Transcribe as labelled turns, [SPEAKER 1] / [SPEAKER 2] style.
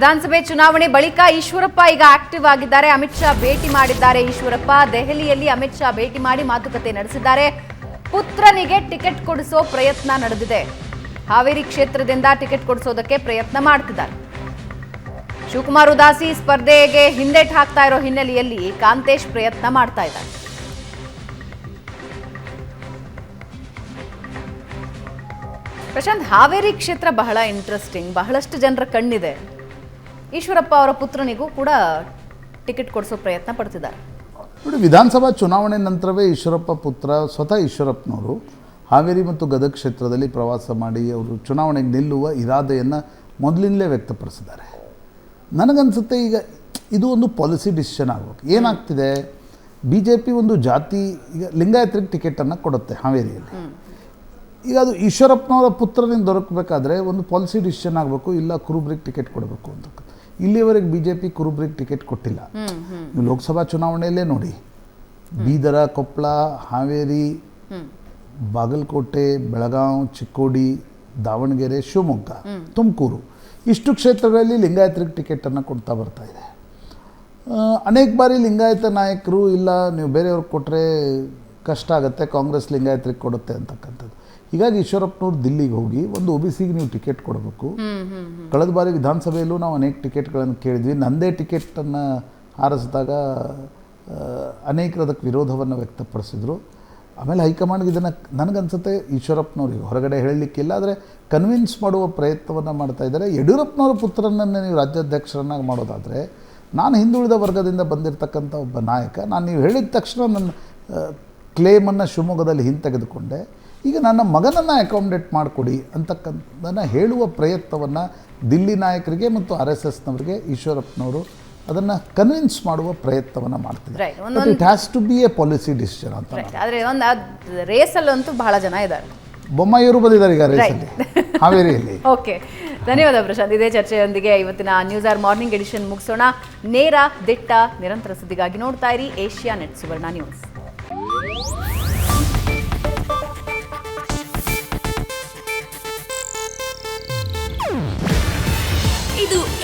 [SPEAKER 1] ವಿಧಾನಸಭೆ ಚುನಾವಣೆ ಬಳಿಕ ಈಶ್ವರಪ್ಪ ಈಗ ಆಕ್ಟಿವ್ ಆಗಿದ್ದಾರೆ. ಅಮಿತ್ ಶಾ ಭೇಟಿ ಮಾಡಿದ್ದಾರೆ. ಈಶ್ವರಪ್ಪ ದೆಹಲಿಯಲ್ಲಿ ಅಮಿತ್ ಶಾ ಭೇಟಿ ಮಾಡಿ ಮಾತುಕತೆ ನಡೆಸಿದ್ದಾರೆ. ಪುತ್ರನಿಗೆ ಟಿಕೆಟ್ ಕೊಡಿಸೋ ಪ್ರಯತ್ನ ನಡೆದಿದೆ. ಹಾವೇರಿ ಕ್ಷೇತ್ರದಿಂದ ಟಿಕೆಟ್ ಕೊಡಿಸೋದಕ್ಕೆ ಪ್ರಯತ್ನ ಮಾಡ್ತಿದ್ದಾರೆ. ಶಿವಕುಮಾರ್ ಉದಾಸಿ ಸ್ಪರ್ಧೆಗೆ ಹಿಂದೇಟ್ ಹಾಕ್ತಾ ಇರೋ ಹಿನ್ನೆಲೆಯಲ್ಲಿ ಕಾಂತೇಶ್ ಪ್ರಯತ್ನ ಮಾಡ್ತಾ ಇದ್ದಾರೆ. ಪ್ರಶಾಂತ್, ಹಾವೇರಿ ಕ್ಷೇತ್ರ ಬಹಳ ಇಂಟ್ರೆಸ್ಟಿಂಗ್ ಬಹಳಷ್ಟು ಜನರ ಕಣ್ಣಿದೆ. ಈಶ್ವರಪ್ಪ ಅವರ ಪುತ್ರನಿಗೂ ಕೂಡ ಟಿಕೆಟ್ ಕೊಡಿಸೋ ಪ್ರಯತ್ನ ಪಡ್ತಿದ್ದಾರೆ.
[SPEAKER 2] ನೋಡಿ ವಿಧಾನಸಭಾ ಚುನಾವಣೆ ನಂತರವೇ ಈಶ್ವರಪ್ಪ ಪುತ್ರ ಸ್ವತಃ ಈಶ್ವರಪ್ಪನವರು ಹಾವೇರಿ ಮತ್ತು ಗದಗ ಕ್ಷೇತ್ರದಲ್ಲಿ ಪ್ರವಾಸ ಮಾಡಿ ಅವರು ಚುನಾವಣೆಗೆ ನಿಲ್ಲುವ ಇರಾದೆಯನ್ನು ಮೊದಲಿಂದಲೇ ವ್ಯಕ್ತಪಡಿಸಿದ್ದಾರೆ. ನನಗನ್ಸುತ್ತೆ ಈಗ ಇದು ಒಂದು ಪಾಲಿಸಿ ಡಿಸಿಷನ್ ಆಗಬೇಕು. ಏನಾಗ್ತಿದೆ? ಬಿ ಜೆ ಪಿ ಒಂದು ಜಾತಿ ಈಗ ಲಿಂಗಾಯತ್ರಿಗೆ ಟಿಕೆಟನ್ನು ಕೊಡುತ್ತೆ ಹಾವೇರಿಯಲ್ಲಿ. ಈಗ ಅದು ಈಶ್ವರಪ್ಪನವರ ಪುತ್ರನಿಗೆ ದೊರಕಬೇಕಾದ್ರೆ ಒಂದು ಪಾಲಿಸಿ ಡಿಸಿಷನ್ ಆಗಬೇಕು ಇಲ್ಲ ಕುರುಬ್ರಿಗೆ ಟಿಕೆಟ್ ಕೊಡಬೇಕು ಅಂತ. ಇಲ್ಲಿವರೆಗೆ ಬಿ ಜೆ ಪಿ ಕುರುಬ್ರಿಗೆ ಟಿಕೆಟ್ ಕೊಟ್ಟಿಲ್ಲ. ಲೋಕಸಭಾ ಚುನಾವಣೆಯಲ್ಲೇ ನೋಡಿ. ಬೀದರ ಕೊಪ್ಪಳ ಹಾವೇರಿ, ಬಾಗಲಕೋಟೆ, ಬೆಳಗಾವ್, ಚಿಕ್ಕೋಡಿ, ದಾವಣಗೆರೆ, ಶಿವಮೊಗ್ಗ, ತುಮಕೂರು ಇಷ್ಟು ಕ್ಷೇತ್ರಗಳಲ್ಲಿ ಲಿಂಗಾಯತರಿಗೆ ಟಿಕೆಟನ್ನು ಕೊಡ್ತಾ ಬರ್ತಾ ಇದೆ. ಅನೇಕ ಬಾರಿ ಲಿಂಗಾಯತ ನಾಯಕರು ಇಲ್ಲ, ನೀವು ಬೇರೆಯವ್ರಿಗೆ ಕೊಟ್ಟರೆ ಕಷ್ಟ ಆಗುತ್ತೆ, ಕಾಂಗ್ರೆಸ್ ಲಿಂಗಾಯತರಿಗೆ ಕೊಡುತ್ತೆ ಅಂತಕ್ಕಂಥದ್ದು. ಹೀಗಾಗಿ ಈಶ್ವರಪ್ಪನವ್ರು ದಿಲ್ಲಿಗೆ ಹೋಗಿ ಒಂದು ಒ ಬಿ ಸಿಗೆ ನೀವು ಟಿಕೆಟ್ ಕೊಡಬೇಕು. ಕಳೆದ ಬಾರಿ ವಿಧಾನಸಭೆಯಲ್ಲೂ ನಾವು ಅನೇಕ ಟಿಕೆಟ್ಗಳನ್ನು ಕೇಳಿದ್ವಿ. ನಂದೇ ಟಿಕೆಟನ್ನು ಹಾರಿಸಿದಾಗ ಅನೇಕರು ಅದಕ್ಕೆ ವಿರೋಧವನ್ನು ವ್ಯಕ್ತಪಡಿಸಿದರು. ಆಮೇಲೆ ಹೈಕಮಾಂಡ್ಗೆ ಇದನ್ನು ನನಗನ್ಸುತ್ತೆ ಈಶ್ವರಪ್ಪನವ್ರಿಗೆ ಹೊರಗಡೆ ಹೇಳಲಿಕ್ಕಿಲ್ಲ. ಆದರೆ ಕನ್ವಿನ್ಸ್ ಮಾಡುವ ಪ್ರಯತ್ನವನ್ನು ಮಾಡ್ತಾ ಇದ್ದಾರೆ. ಯಡಿಯೂರಪ್ಪನವ್ರ ಪುತ್ರನನ್ನೇ ನೀವು ರಾಜ್ಯಾಧ್ಯಕ್ಷರನ್ನಾಗಿ ಮಾಡೋದಾದರೆ, ನಾನು ಹಿಂದುಳಿದ ವರ್ಗದಿಂದ ಬಂದಿರತಕ್ಕಂಥ ಒಬ್ಬ ನಾಯಕ. ನಾನು ನೀವು ಹೇಳಿದ ತಕ್ಷಣ ನನ್ನ ಕ್ಲೇಮನ್ನು ಶಿವಮೊಗ್ಗದಲ್ಲಿ ಹಿಂತೆಗೆದುಕೊಂಡೆ. ಈಗ ನನ್ನ ಮಗನನ್ನು ಅಕಾಮಿಡೇಟ್ ಮಾಡಿಕೊಡಿ ಅಂತಕ್ಕಂಥದ್ದನ್ನು ಹೇಳುವ ಪ್ರಯತ್ನವನ್ನು ದಿಲ್ಲಿ ನಾಯಕರಿಗೆ ಮತ್ತು ಆರ್ ಎಸ್ ಎಸ್ನವರಿಗೆ ಈಶ್ವರಪ್ಪನವರು ಅದನ್ನು ಕನ್ವಿನ್ಸ್ ಮಾಡುವ ಪ್ರಯತ್ನವನ್ನು ಮಾಡ್ತಿದ್ದಾರೆ. But it has to be a policy decision ಅಂತ ಆದರೆ
[SPEAKER 1] ಒಂದು ಅದು ಒಂದು ರೇಸಲ್ಲಂತೂ ಬಹಳ ಜನ ಇದ್ದಾರೆ.
[SPEAKER 2] ಬೊಮ್ಮಾಯಿಯವರು ಬಂದಿದ್ದಾರೆ ಈಗ ರೇಸಲ್ಲಿ ಹಾವೇರಿಯಲ್ಲಿ.
[SPEAKER 1] ಓಕೆ ಧನ್ಯವಾದ ಪ್ರಶಾಂತ್. ಇದೇ ಚರ್ಚೆಯೊಂದಿಗೆ ಇವತ್ತಿನ ನ್ಯೂಸ್ ಆರ್ ಮಾರ್ನಿಂಗ್ ಎಡಿಷನ್ ಮುಗಿಸೋಣ. ನೇರ ದಿಟ್ಟ ನಿರಂತರ ಸುದ್ದಿಗಾಗಿ ನೋಡ್ತಾ ಇರಿ Asianet Suvarna news